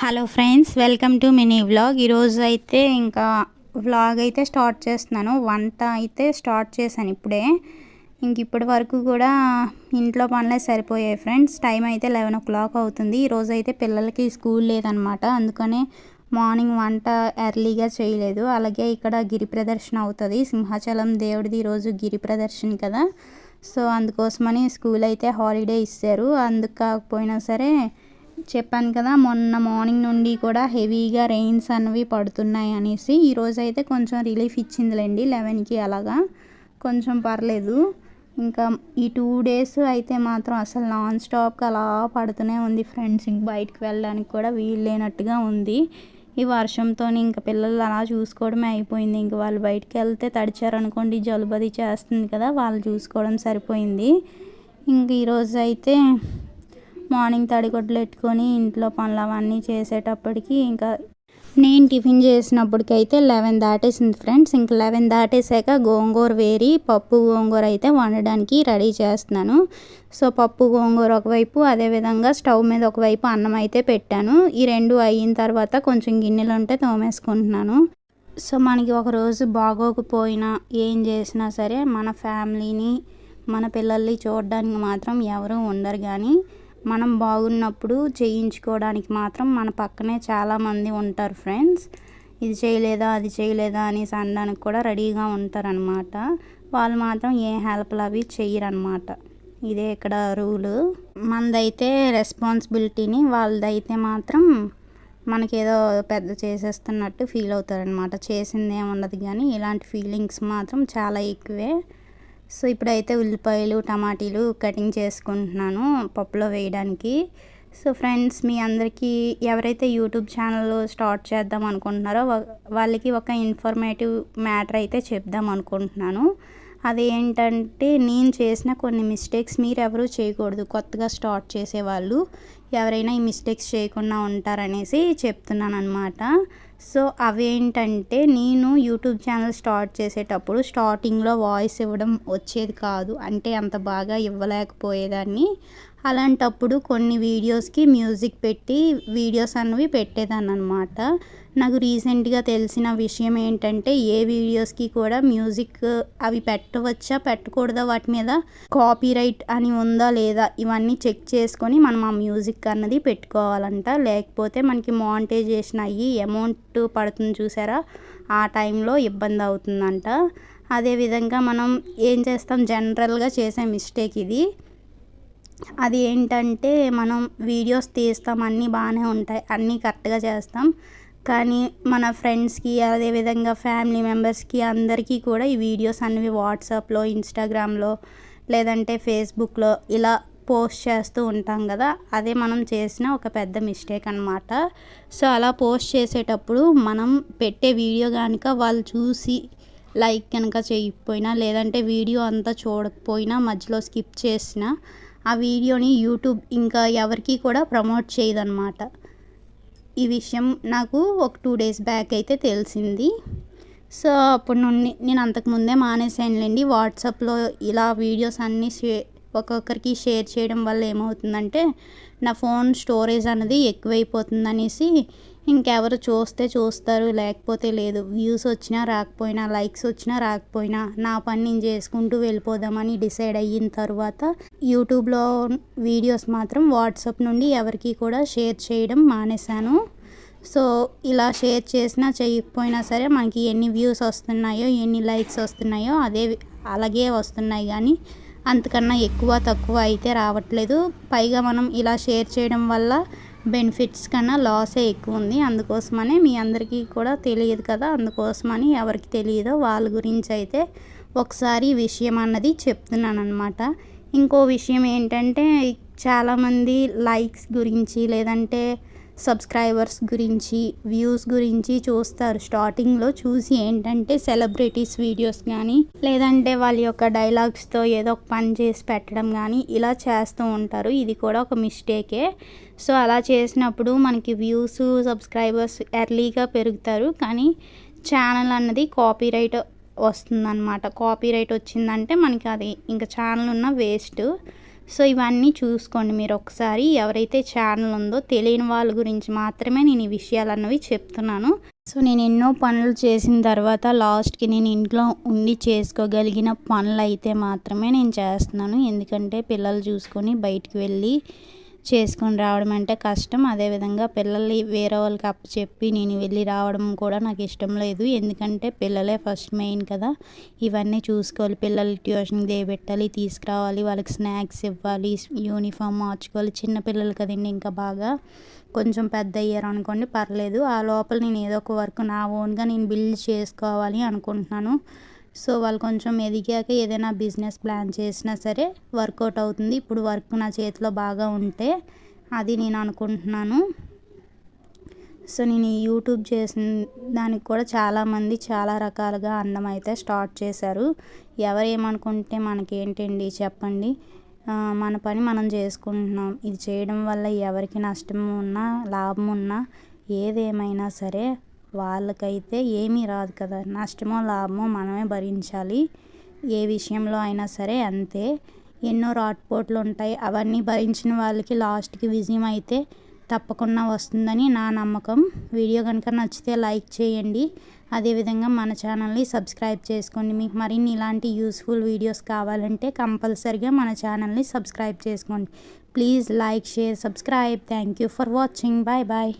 Hello friends welcome to mini vlog ఈరోజు అయితే ఇంకా వ్లాగ్ అయితే స్టార్ట్ చేస్తున్నాను. వంట అయితే స్టార్ట్ చేశాను ఇప్పుడే. ఇంక ఇప్పటి వరకు కూడా ఇంట్లో పనులే సరిపోయాయి ఫ్రెండ్స్ టైం అయితే లెవెన్ ఓ క్లాక్ అవుతుంది. ఈరోజు అయితే పిల్లలకి స్కూల్ లేదనమాట. అందుకనే మార్నింగ్ వంట ఎర్లీగా చేయలేదు. అలాగే ఇక్కడ గిరి ప్రదర్శన అవుతుంది. సింహాచలం దేవుడిది ఈరోజు గిరి ప్రదర్శన కదా. సో అందుకోసమని స్కూల్ అయితే హాలిడే ఇస్తారు అందుకు కాకపోయినా సరే చెప్పాను కదా మొన్న మార్నింగ్ నుండి కూడా హెవీగా రెయిన్స్ అనేవి పడుతున్నాయి అనేసి. ఈరోజు అయితే కొంచెం రిలీఫ్ ఇచ్చిందిలేండి లెవెన్కి అలాగా. కొంచెం పర్లేదు. ఇంకా ఈ టూ డేస్ అయితే మాత్రం అసలు నాన్ స్టాప్గా అలా పడుతూనే ఉంది ఫ్రెండ్స్. ఇంక బయటకు వెళ్ళడానికి కూడా వీలు లేనట్టుగా ఉంది. ఈ వర్షంతో ఇంకా పిల్లలు అలా చూసుకోవడమే అయిపోయింది. ఇంక వాళ్ళు బయటికి వెళ్తే తడిచారనుకోండి జలుబది చేస్తుంది కదా వాళ్ళు చూసుకోవడం సరిపోయింది. ఇంక ఈరోజు అయితే మార్నింగ్ తడిగొడ్లు పెట్టుకొని ఇంట్లో పనులు అవన్నీ చేసేటప్పటికి ఇంకా నేను టిఫిన్ చేసినప్పటికైతే లెవెన్ దాటేసింది ఫ్రెండ్స్. ఇంక లెవెన్ దాటేసాక గోంగూర వేరి పప్పు గోంగూర అయితే వండడానికి రెడీ చేస్తున్నాను. సో పప్పు గోంగూర ఒకవైపు అదేవిధంగా స్టవ్ మీద ఒకవైపు అన్నం అయితే పెట్టాను. ఈ రెండు అయిన తర్వాత కొంచెం గిన్నెలు ఉంటే తోమేసుకుంటున్నాను. సో మనకి ఒకరోజు బాగోకపోయినా ఏం చేసినా సరే మన ఫ్యామిలీని మన పిల్లల్ని చూడడానికి మాత్రం ఎవరూ ఉండరు కానీ మనం బాగున్నప్పుడు చేయించుకోవడానికి మాత్రం మన పక్కనే చాలామంది ఉంటారు ఫ్రెండ్స్. ఇది చేయలేదా అది చేయలేదా అనేసి అనడానికి కూడా రెడీగా ఉంటారనమాట వాళ్ళు మాత్రం ఏ హెల్ప్లు అవి చెయ్యరనమాట ఇదే ఇక్కడ రూలు. మనదైతే రెస్పాన్సిబిలిటీని వాళ్ళదైతే మాత్రం మనకేదో పెద్ద చేసేస్తున్నట్టు ఫీల్ అవుతారనమాట చేసింది ఏముండదు కానీ ఇలాంటి ఫీలింగ్స్ మాత్రం చాలా ఎక్కువే. సో ఇప్పుడైతే ఉల్లిపాయలు టమాటీలు కటింగ్ చేసుకుంటున్నాను పప్పులో వేయడానికి. సో ఫ్రెండ్స్ మీ అందరికీ ఎవరైతే యూట్యూబ్ ఛానల్ స్టార్ట్ చేద్దాం అనుకుంటున్నారో వాళ్ళకి ఒక ఇన్ఫర్మేటివ్ మ్యాటర్ అయితే చెప్దాం అనుకుంటున్నాను. అదేంటంటే నేను చేసిన కొన్ని మిస్టేక్స్ మీరు ఎవరు చేయకూడదు. కొత్తగా స్టార్ట్ చేసేవాళ్ళు ఎవరైనా ఈ మిస్టేక్స్ చేయకుండా ఉంటారనేసి చెప్తున్నాను అనమాట సో అవేంటంటే నేను యూట్యూబ్ ఛానల్ స్టార్ట్ చేసేటప్పుడు స్టార్టింగ్లో వాయిస్ ఇవ్వడం వచ్చేది కాదు. అంటే అంత బాగా ఇవ్వలేకపోయేదాన్ని. అలాంటప్పుడు కొన్ని వీడియోస్కి మ్యూజిక్ పెట్టి వీడియోస్ అన్నవి పెట్టేదాన్ని అనమాట నాకు రీసెంట్గా తెలిసిన విషయం ఏంటంటే ఏ వీడియోస్కి కూడా మ్యూజిక్ అవి పెట్టవచ్చా పెట్టకూడదా వాటి మీద కాపీ రైట్ అని ఉందా లేదా ఇవన్నీ చెక్ చేసుకొని మనం ఆ మ్యూజిక్ అన్నది పెట్టుకోవాలంట. లేకపోతే మనకి మానిటైజేషన్ అయ్యి అమౌంట్ పడుతుంది చూసారా? ఆ టైంలో ఇబ్బంది అవుతుందంట. అదేవిధంగా మనం ఏం చేస్తాం జనరల్గా చేసే మిస్టేక్ ఇది. అది ఏంటంటే మనం వీడియోస్ తీస్తాం అన్నీ బాగానే ఉంటాయి అన్నీ కరెక్ట్గా చేస్తాం. కానీ మన ఫ్రెండ్స్కి అదేవిధంగా ఫ్యామిలీ మెంబర్స్కి అందరికీ కూడా ఈ వీడియోస్ అనేవి వాట్సాప్లో ఇన్స్టాగ్రామ్లో లేదంటే ఫేస్బుక్లో ఇలా పోస్ట్ చేస్తూ ఉంటాం కదా అదే మనం చేసిన ఒక పెద్ద మిస్టేక్ అనమాట సో అలా పోస్ట్ చేసేటప్పుడు మనం పెట్టే వీడియో కనుక వాళ్ళు చూసి లైక్ కనుక చేయకపోయినా లేదంటే వీడియో అంతా చూడకపోయినా మధ్యలో స్కిప్ చేసినా ఆ వీడియోని యూట్యూబ్ ఇంకా ఎవరికి కూడా ప్రమోట్ చేయదన్నమాట. ఈ విషయం నాకు ఒక టూ డేస్ బ్యాక్ అయితే తెలిసింది. సో అప్పుడు నుండి నేను అంతకుముందే మానేసానులేండి. వాట్సాప్లో ఇలా వీడియోస్ అన్నీ షే ఒక్కొక్కరికి షేర్ చేయడం వల్ల ఏమవుతుందంటే నా ఫోన్ స్టోరేజ్ అనేది ఎక్కువైపోతుంది అనేసి ఇంకెవరు చూస్తే చూస్తారు లేకపోతే లేదు. వ్యూస్ వచ్చినా రాకపోయినా లైక్స్ వచ్చినా రాకపోయినా నా పని నేను చేసుకుంటూ వెళ్ళిపోదామని డిసైడ్ అయిన తర్వాత యూట్యూబ్లో వీడియోస్ మాత్రం వాట్సాప్ నుండి ఎవరికి కూడా షేర్ చేయడం మానేశాను. సో ఇలా షేర్ చేసినా చేయకపోయినా సరే మనకి ఎన్ని వ్యూస్ వస్తున్నాయో ఎన్ని లైక్స్ వస్తున్నాయో అదే అలాగే వస్తున్నాయి కానీ అంతకన్నా ఎక్కువ తక్కువ అయితే రావట్లేదు. పైగా మనం ఇలా షేర్ చేయడం వల్ల బెనిఫిట్స్ కన్నా లాసే ఎక్కువ ఉంది అందుకోసమనే మీ అందరికీ కూడా తెలియదు కదా అందుకోసమని ఎవరికి తెలియదో వాళ్ళ గురించి అయితే ఒకసారి విషయం అన్నది చెప్తున్నాను అనమాట ఇంకో విషయం ఏంటంటే చాలామంది లైక్స్ గురించి లేదంటే సబ్స్క్రైబర్స్ గురించి వ్యూస్ గురించి చూస్తారు. స్టార్టింగ్లో చూసి ఏంటంటే సెలబ్రిటీస్ వీడియోస్ కానీ లేదంటే వాళ్ళ యొక్క డైలాగ్స్తో ఏదో ఒక పని చేసి పెట్టడం కానీ ఇలా చేస్తూ ఉంటారు. ఇది కూడా ఒక మిస్టేకే. సో అలా చేసినప్పుడు మనకి వ్యూస్ సబ్స్క్రైబర్స్ ఎర్లీగా పెరుగుతారు. కానీ ఛానల్ అన్నది కాపీ రైట్ వస్తుందన్నమాట. కాపీ రైట్ వచ్చిందంటే మనకి అది ఇంకా ఛానల్ ఉన్న వేస్ట్. సో ఇవన్నీ చూసుకోండి మీరు ఒకసారి. ఎవరైతే ఛానల్ ఉందో తెలియని వాళ్ళ గురించి మాత్రమే నేను ఈ విషయాలు అన్నవి చెప్తున్నాను. సో నేను ఎన్నో పనులు చేసిన తర్వాత లాస్ట్కి నేను ఇంట్లో ఉండి చేసుకోగలిగిన పనులు అయితే మాత్రమే నేను చేస్తున్నాను. ఎందుకంటే పిల్లలు చూసుకొని బయటికి వెళ్ళి చేసుకొని రావడం అంటే కష్టం. అదేవిధంగా పిల్లల్ని వేరే వాళ్ళకి అప్పచెప్పి నేను వెళ్ళి రావడం కూడా నాకు ఇష్టం లేదు. ఎందుకంటే పిల్లలే ఫస్ట్ మెయిన్ కదా. ఇవన్నీ చూసుకోవాలి. పిల్లలు ట్యూషన్కి దేబెట్టాలి తీసుకురావాలి. వాళ్ళకి స్నాక్స్ ఇవ్వాలి యూనిఫామ్ మార్చుకోవాలి. చిన్న పిల్లలు కదండి ఇంకా బాగా. కొంచెం పెద్ద అయ్యారు అనుకోండి పర్లేదు. ఆ లోపల నేను ఏదో ఒక వర్క్ నా ఓన్గా నేను బిల్డ్ చేసుకోవాలి అనుకుంటున్నాను. సో వాళ్ళు కొంచెం ఎదిగాక ఏదైనా బిజినెస్ ప్లాన్ చేసినా సరే వర్కౌట్ అవుతుంది. ఇప్పుడు వర్క్ నా చేతిలో బాగా ఉంటే అది నేను అనుకుంటున్నాను. సో నేను యూట్యూబ్ చేసిన దానికి కూడా చాలామంది చాలా రకాలుగా అన్నం అయితే స్టార్ట్ చేశారు. ఎవరు ఏమనుకుంటే మనకేంటండి చెప్పండి. మన పని మనం చేసుకుంటున్నాం. ఇది చేయడం వల్ల ఎవరికి నష్టం ఉన్నా లాభం ఉన్నా ఏదేమైనా సరే వాళ్ళకైతే ఏమీ రాదు కదా. నష్టమో లాభమో మనమే భరించాలి. ఏ విషయంలో అయినా సరే అంతే. ఎన్నో రాట్పోట్లు ఉంటాయి. అవన్నీ భరించిన వాళ్ళకి లాస్ట్కి విజయం అయితే తప్పకుండా వస్తుందని నా నమ్మకం. వీడియో కనుక నచ్చితే లైక్ చేయండి. అదేవిధంగా మన ఛానల్ని సబ్స్క్రైబ్ చేసుకోండి. మీకు మరిన్ని ఇలాంటి యూస్ఫుల్ వీడియోస్ కావాలంటే కంపల్సరిగా మన ఛానల్ని సబ్స్క్రైబ్ చేసుకోండి. Please like share subscribe. Thank you for watching. Bye bye.